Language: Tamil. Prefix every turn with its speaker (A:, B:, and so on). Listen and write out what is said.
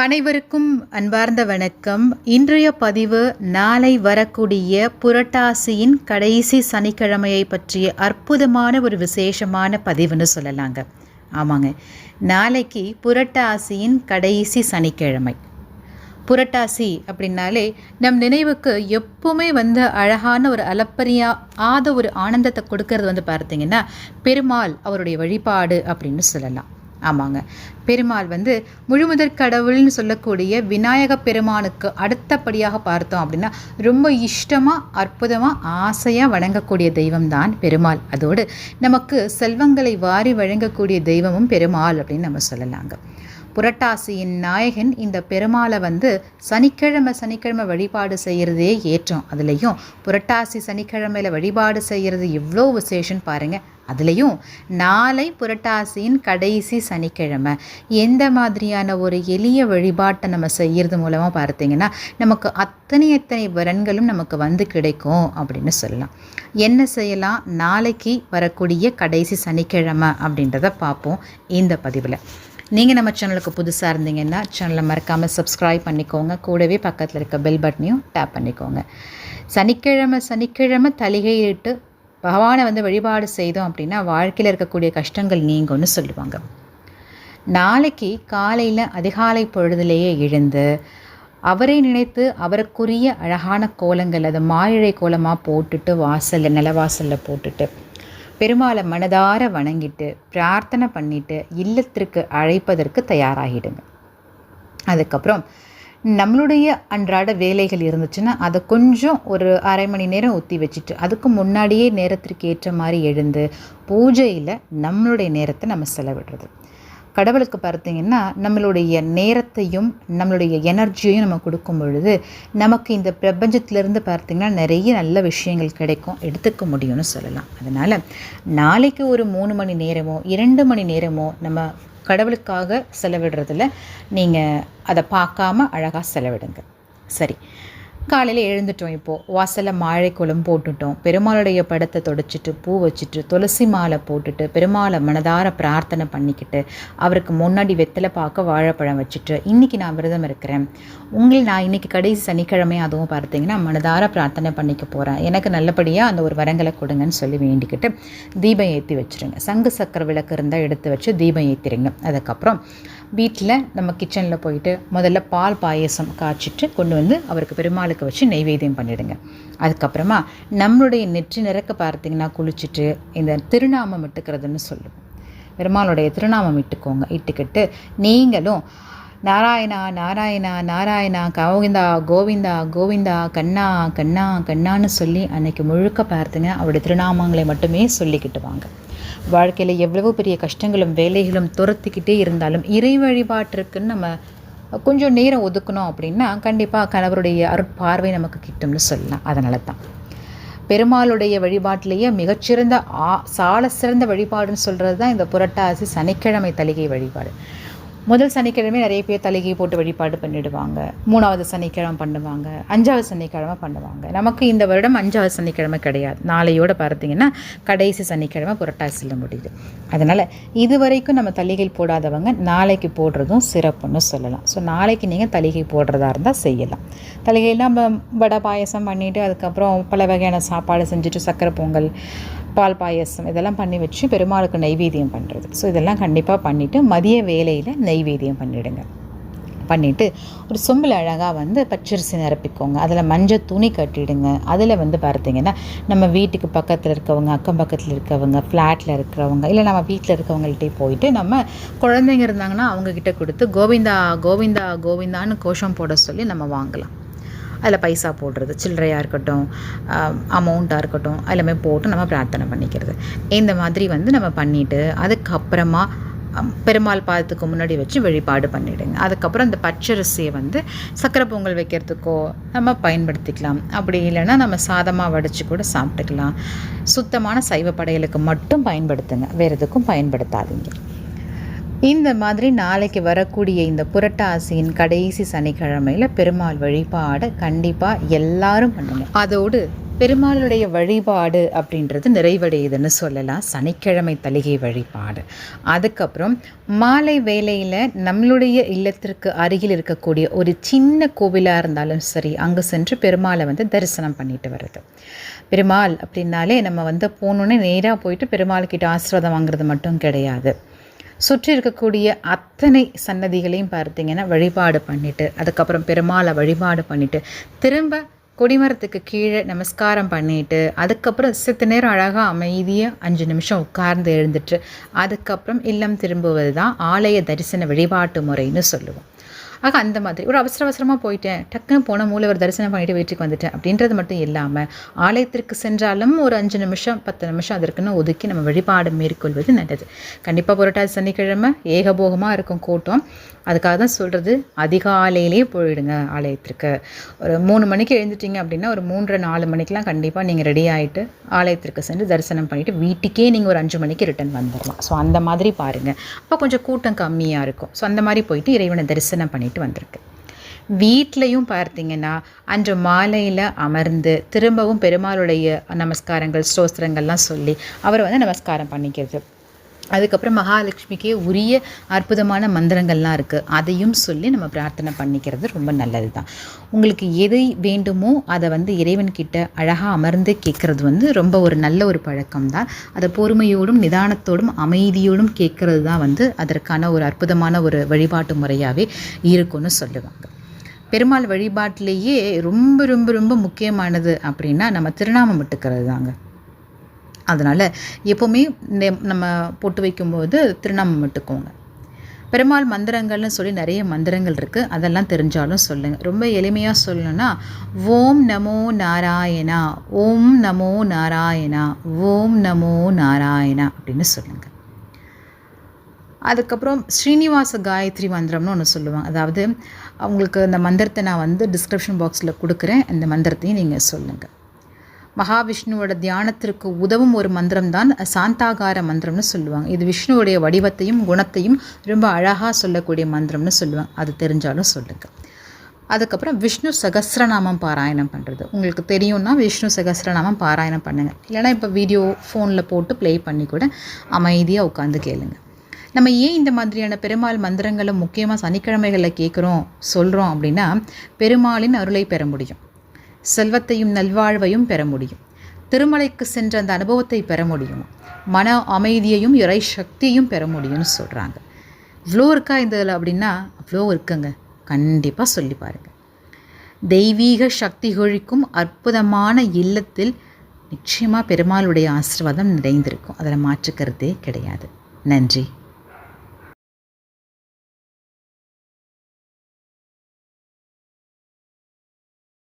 A: அனைவருக்கும் அன்பார்ந்த வணக்கம். இன்றைய பதிவு நாளை வரக்கூடிய புரட்டாசியின் கடைசி சனிக்கிழமையை பற்றிய அற்புதமான ஒரு விசேஷமான பதிவுன்னு சொல்லலாங்க. ஆமாங்க. நாளைக்கு புரட்டாசியின் கடைசி சனிக்கிழமை. புரட்டாசி அப்படின்னாலே நம் நினைவுக்கு எப்பவுமே வந்து அழகான ஒரு அளப்பரியா ஆத ஒரு ஆனந்தத்தை கொடுக்கறது வந்து பார்த்தீங்கன்னா பெருமாள் அவருடைய வழிபாடு அப்படின்னு சொல்லலாம். ஆமாங்க. பெருமாள் வந்து முழுமுதற் கடவுள்னு சொல்லக்கூடிய விநாயக பெருமானுக்கு அடுத்தபடியாக பார்த்தோம் அப்படின்னா ரொம்ப இஷ்டமாக அற்புதமாக ஆசையாக வணங்கக்கூடிய தெய்வம் தான் பெருமாள். அதோடு நமக்கு செல்வங்களை வாரி வழங்கக்கூடிய தெய்வமும் பெருமாள் அப்படின்னு நம்ம சொல்லலாங்க. புரட்டாசியின் நாயகன் இந்த பெருமாளை வந்து சனிக்கிழமை சனிக்கிழமை வழிபாடு செய்கிறதே ஏற்றம். அதுலேயும் புரட்டாசி சனிக்கிழமையில் வழிபாடு செய்கிறது எவ்வளோ விசேஷம் பாருங்கள் அதுலேயும் நாளை புரட்டாசியின் கடைசி சனிக்கிழமை. எந்த மாதிரியான ஒரு எளிய வழிபாட்டை நம்ம செய்கிறது மூலமாக பார்த்தீங்கன்னா நமக்கு அத்தனை அத்தனை வரன்களும் நமக்கு வந்து கிடைக்கும் அப்படின்னு சொல்லலாம். என்ன செய்யலாம்? நாளைக்கு வரக்கூடிய கடைசி சனிக்கிழமை அப்படின்றத பார்ப்போம் இந்த பதிவில். நீங்கள் நம்ம சேனலுக்கு புதுசாக இருந்தீங்கன்னா சேனலை மறக்காமல் சப்ஸ்கிரைப் பண்ணிக்கோங்க. கூடவே பக்கத்தில் இருக்க பெல் பட்டனையும் டேப் பண்ணிக்கோங்க. சனிக்கிழமை சனிக்கிழமை தலிகையிட்டு பகவானை வந்து வழிபாடு செய்தோம் அப்படின்னா வாழ்க்கையில் இருக்கக்கூடிய கஷ்டங்கள் நீங்கும்னு சொல்லுவாங்க. நாளைக்கு காலையில் அதிகாலை பொழுதுலேயே எழுந்து அவரை நினைத்து அவருக்குரிய அழகான கோலங்கள் அது மாயிழை கோலமாக போட்டுட்டு வாசலில் நிலவாசலில் போட்டுட்டு பெருமாளை மனதார வணங்கிட்டு பிரார்த்தனை பண்ணிட்டு இல்லத்திற்கு அழைப்பதற்கு தயாராகிடுங்க. அதுக்கப்புறம் நம்மளுடைய அன்றாட வேலைகள் இருந்துச்சுன்னா அதை கொஞ்சம் ஒரு அரை மணி நேரம் ஒத்தி வச்சுட்டு அதுக்கு முன்னாடியே நேரத்திற்கு ஏற்ற மாதிரி எழுந்து பூஜையில் நம்மளுடைய நேரத்தை நம்ம செலவிடுறது. கடவுளுக்கு பார்த்தீங்கன்னா நம்மளுடைய நேரத்தையும் நம்மளுடைய எனர்ஜியையும் நம்ம கொடுக்கும் பொழுது நமக்கு இந்த பிரபஞ்சத்திலேருந்து பார்த்திங்கன்னா நிறைய நல்ல விஷயங்கள் கிடைக்கும். எடுத்துக்க முடியும்னு சொல்லலாம். அதனால் நாளைக்கு ஒரு மூணு மணி நேரமோ இரண்டு மணி நேரமோ நம்ம கடவுளுக்காக செலவிடுறதில் நீங்கள் அதை பார்க்காம அழகாக செலவிடுங்க. சரி. காலையில் எழுந்துட்டோம் இப்போது வாசலில் மாழை குளம் போட்டுட்டோம். பெருமாளுடைய படத்தை தொடச்சிட்டு பூ வச்சுட்டு துளசி மாலை போட்டுட்டு பெருமாளை மனதார பிரார்த்தனை பண்ணிக்கிட்டு அவருக்கு முன்னாடி வெத்தலை பார்க்க வாழைப்பழம் வச்சுட்டு இன்றைக்கி நான் விரதம் இருக்கிறேன். உங்களை நான் இன்றைக்கி கடைசி சனிக்கிழமை அதுவும் பார்த்தீங்கன்னா மனதார பிரார்த்தனை பண்ணிக்க போகிறேன் எனக்கு நல்லபடியாக அந்த ஒரு வரங்களை கொடுங்கன்னு சொல்லி வேண்டிக்கிட்டு தீபம் ஏற்றி வச்சுருங்க. சங்கு சக்கர விளக்கு இருந்தால் எடுத்து வச்சு தீபம் ஏற்றிடுங்க அதுக்கப்புறம் வீட்டில் நம்ம கிச்சனில் போயிட்டு முதல்ல பால் பாயசம் காய்ச்சிட்டு கொண்டு வந்து அவருக்கு பெருமாளுக்கு வச்சு நெய்வேத்தியம் பண்ணிவிடுங்க அதுக்கப்புறமா நம்மளுடைய நெற்றி நிறக்க பார்த்தீங்கன்னா குளிச்சுட்டு இந்த திருநாமம் இட்டுக்கிறதுன்னு சொல்லுவோம். பெருமாளுடைய திருநாமம் இட்டுக்கோங்க. இட்டுக்கிட்டு நீங்களும் நாராயணா நாராயணா நாராயணா கோவிந்தா கோவிந்தா கோவிந்தா கண்ணா கண்ணா கண்ணான்னு சொல்லி அன்னைக்கு முழுக்க பார்த்துங்க அவருடைய திருநாமங்களை மட்டுமே சொல்லிக்கிட்டு வாங்க. வாழ்க்கையில் எவ்வளவு பெரிய கஷ்டங்களும் வேலைகளும் துரத்திக்கிட்டே இருந்தாலும் இறை வழிபாட்டிற்குன்னு நம்ம கொஞ்சம் நேரம் ஒதுக்கணும் அப்படின்னா கண்டிப்பாக கணவருடைய அருட்பார்வை நமக்கு கிட்டும்னு சொல்லலாம். அதனால தான் பெருமாளுடைய வழிபாட்டிலேயே மிகச்சிறந்த ஆ சால சிறந்த வழிபாடுன்னு சொல்கிறது தான் இந்த புரட்டாசி சனிக்கிழமை தலிகை வழிபாடு. முதல் சனிக்கிழமை நிறைய பேர் தலைகை போட்டு வழிபாடு பண்ணிடுவாங்க. மூணாவது சனிக்கிழமை பண்ணுவாங்க. அஞ்சாவது சனிக்கிழமை பண்ணுவாங்க. நமக்கு இந்த வருடம் அஞ்சாவது சனிக்கிழமை கிடையாது. நாளையோட பார்த்தீங்கன்னா கடைசி சனிக்கிழமை புரட்டாசியில் முடியுது. அதனால் இது வரைக்கும் நம்ம தலிகை போடாதவங்க நாளைக்கு போடுறதும் சிறப்புன்னு சொல்லலாம். ஸோ நாளைக்கு நீங்கள் தலிகை போடுறதா இருந்தால் செய்யலாம். தலிகையில் நம்ம வடை பாயசம் பண்ணிவிட்டு அதுக்கப்புறம் பல வகையான சாப்பாடு செஞ்சுட்டு சக்கரை பொங்கல் பால் பாயசம் இதெல்லாம் பண்ணி வச்சு பெருமாளுக்கு நைவேத்தியம் பண்ணுறது ஸோ இதெல்லாம் கண்டிப்பாக பண்ணிவிட்டு மதிய வேலையில் நைவேத்தியம் பண்ணிவிடுங்க பண்ணிவிட்டு ஒரு சொம்பில் அழகாக வந்து பச்சரிசி நிரப்பிக்கோங்க. அதில் மஞ்சள் துணி கட்டிடுங்க. அதில் வந்து பார்த்திங்கன்னா நம்ம வீட்டுக்கு பக்கத்தில் இருக்கவங்க அக்கம் பக்கத்தில் இருக்கவங்க ஃப்ளாட்டில் இருக்கிறவங்க இல்லை நம்ம வீட்டில் இருக்கவங்கள்ட்டே போயிட்டு நம்ம குழந்தைங்க இருந்தாங்கன்னா அவங்கக்கிட்ட கொடுத்து கோவிந்தா கோவிந்தா கோவிந்தான்னு கோஷம் போட சொல்லி நம்ம வாங்கலாம். அதில் பைசா போடுறது சில்லறையாக இருக்கட்டும் அமௌண்ட்டாக இருக்கட்டும் எல்லாமே போட்டு நம்ம பிரார்த்தனை பண்ணிக்கிறது. இந்த மாதிரி வந்து நம்ம பண்ணிவிட்டு அதுக்கப்புறமா பெருமாள் பாதத்துக்கு முன்னாடி வச்சு வழிபாடு பண்ணிவிடுங்க அதுக்கப்புறம் இந்த பச்சரிசியை வந்து சக்கரை பொங்கல் வைக்கிறதுக்கோ நம்ம பயன்படுத்திக்கலாம். அப்படி இல்லைன்னா நம்ம சாதமாக வடித்து கூட சாப்பிட்டுக்கலாம். சுத்தமான சைவ படையலுக்கு மட்டும் பயன்படுத்துங்க. வேறு எதுக்கும் பயன்படுத்தாதீங்க. இந்த மாதிரி நாளைக்கு வரக்கூடிய இந்த புரட்டாசியின் கடைசி சனிக்கிழமையில் பெருமாள் வழிபாடு கண்டிப்பாக எல்லாரும் பண்ணணும். அதோடு பெருமாளுடைய வழிபாடு அப்படின்றது நிறைவடையுதுன்னு சொல்லலாம். சனிக்கிழமை தலிகை வழிபாடு. அதுக்கப்புறம் மாலை வேளையில் நம்மளுடைய இல்லத்திற்கு அருகில் இருக்கக்கூடிய ஒரு சின்ன கோவிலாக இருந்தாலும் சரி அங்கே சென்று பெருமாளை வந்து தரிசனம் பண்ணிட்டு வருது பெருமாள் அப்படின்னாலே நம்ம வந்து போகணுன்னே நேராக போயிட்டு பெருமாள் கிட்ட ஆசீர்வாதம் வாங்குறது மட்டும் கிடையாது. சுற்றி இருக்கக்கூடிய அத்தனை சன்னதிகளையும் பார்த்தீங்கன்னா வழிபாடு பண்ணிவிட்டு அதுக்கப்புறம் பெருமாளை வழிபாடு பண்ணிவிட்டு திரும்ப கொடிமரத்துக்கு கீழே நமஸ்காரம் பண்ணிட்டு அதுக்கப்புறம் சித்த நேரம் அழகாக அமைதியாக அஞ்சு நிமிஷம் உட்கார்ந்து எழுந்துட்டு அதுக்கப்புறம் இல்லம் திரும்புவது தான் ஆலய தரிசன வழிபாட்டு முறைன்னு சொல்லுவோம். ஆக அந்த மாதிரி ஒரு அவசர அவசரமாக போயிட்டேன். டக்குன்னு போன மூலவர் தரிசனம் பண்ணிட்டு வீட்டுக்கு வந்துட்டேன். அப்படின்றது மட்டும் இல்லாமல் ஆலயத்திற்கு சென்றாலும் ஒரு அஞ்சு நிமிஷம் பத்து நிமிஷம் அதற்குன்னு ஒதுக்கி நம்ம வழிபாடு மேற்கொள்வது நல்லது. கண்டிப்பாக புரட்டாசி சனிக்கிழமை ஏகபோகமாக இருக்கும் கூட்டம். அதுக்காக தான் சொல்கிறது அதிகாலையிலே போயிடுங்க ஆலயத்திற்கு. ஒரு மூணு மணிக்கு எழுந்துட்டீங்க அப்படின்னா ஒரு மூன்றரை நாலு மணிக்கெலாம் கண்டிப்பாக நீங்கள் ரெடி ஆகிட்டு ஆலயத்திற்கு சென்று தரிசனம் பண்ணிவிட்டு வீட்டுக்கே நீங்கள் ஒரு அஞ்சு மணிக்கு ரிட்டன் வந்துடலாம் ஸோ அந்த மாதிரி பாருங்கள் அப்போ கொஞ்சம் கூட்டம் கம்மியாக இருக்கும். ஸோ அந்த மாதிரி போயிட்டு இறைவனை தரிசனம் பண்ணிட்டு வந்திருக்கு. வீட்லேயும் பார்த்தீங்கன்னா அன்று மாலையில் அமர்ந்து திரும்பவும் பெருமாளுடைய நமஸ்காரங்கள் ஸ்தோத்திரங்கள்லாம் சொல்லி அவரை வந்து நமஸ்காரம் பண்ணிக்கிறது. அதுக்கப்புறம் மகாலட்சுமிக்கே உரிய அற்புதமான மந்திரங்கள்லாம் இருக்குது அதையும் சொல்லி நம்ம பிரார்த்தனை பண்ணிக்கிறது ரொம்ப நல்லது தான் உங்களுக்கு எதை வேண்டுமோ அதை வந்து இறைவன்கிட்ட அழகாக அமர்ந்து கேட்குறது வந்து ரொம்ப ஒரு நல்ல ஒரு பழக்கம் தான் அதை பொறுமையோடும் நிதானத்தோடும் அமைதியோடும் கேட்குறது தான் வந்து அதற்கான ஒரு அற்புதமான ஒரு வழிபாட்டு முறையாகவே இருக்கும்னு சொல்லுவாங்க. பெருமாள் வழிபாட்டிலேயே ரொம்ப ரொம்ப ரொம்ப முக்கியமானது அப்படின்னா நம்ம திருநாமம் விட்டுக்கிறது தாங்க அதனால் எப்போவுமே நம்ம போட்டு வைக்கும்போது திருநாமம் விட்டுக்கோங்க. பெருமாள் மந்திரங்கள்னு சொல்லி நிறைய மந்திரங்கள் இருக்குது அதெல்லாம் தெரிஞ்சாலும் சொல்லுங்கள் ரொம்ப எளிமையாக சொல்லணும்னா ஓம் நமோ நாராயணா ஓம் நமோ நாராயணா ஓம் நமோ நாராயணா அப்படின்னு சொல்லுங்கள் அதுக்கப்புறம் ஸ்ரீனிவாச காயத்ரி மந்திரம்னு ஒன்று சொல்லுவாங்க. அதாவது அவங்களுக்கு அந்த மந்திரத்தை நான் வந்து டிஸ்கிரிப்ஷன் பாக்ஸில் கொடுக்குறேன். அந்த மந்திரத்தையும் நீங்கள் சொல்லுங்கள் மகாவிஷ்ணுவோட தியானத்திற்கு உதவும் ஒரு மந்திரம் தான் சாந்தாகார மந்திரம்னு சொல்லுவாங்க. இது விஷ்ணுவுடைய வடிவத்தையும் குணத்தையும் ரொம்ப அழகாக சொல்லக்கூடிய மந்திரம்னு சொல்லுவாங்க. அது தெரிஞ்சாலும் சொல்லுங்கள் அதுக்கப்புறம் விஷ்ணு சகசிரநாமம் பாராயணம் பண்ணுறது உங்களுக்கு தெரியும்னா விஷ்ணு சகசிரநாமம் பாராயணம் பண்ணுங்கள் இல்லைனா இப்போ வீடியோ ஃபோனில் போட்டு ப்ளே பண்ணி கூட அமைதியாக உட்காந்து கேளுங்கள் நம்ம ஏன் இந்த மாதிரியான பெருமாள் மந்திரங்களை முக்கியமாக சனிக்கிழமைகளில் கேட்குறோம் சொல்கிறோம் அப்படின்னா பெருமாளின் அருளை பெற முடியும். செல்வத்தையும் நல்வாழ்வையும் பெற முடியும். திருமலைக்கு சென்ற அந்த அனுபவத்தை பெற முடியும். மன அமைதியையும் இறை சக்தியையும் பெற முடியும்னு சொல்கிறாங்க இவ்வளோ இருக்கா இந்த இதில் அப்படின்னா அவ்வளோ இருக்குங்க. கண்டிப்பாக சொல்லி பாருங்கள் தெய்வீக சக்தி கொழிக்கும் அற்புதமான இல்லத்தில் நிச்சயமாக பெருமாளுடைய ஆசிர்வாதம் நிறைந்திருக்கும். அதில் மாற்றுக்கிறதே கிடையாது. நன்றி.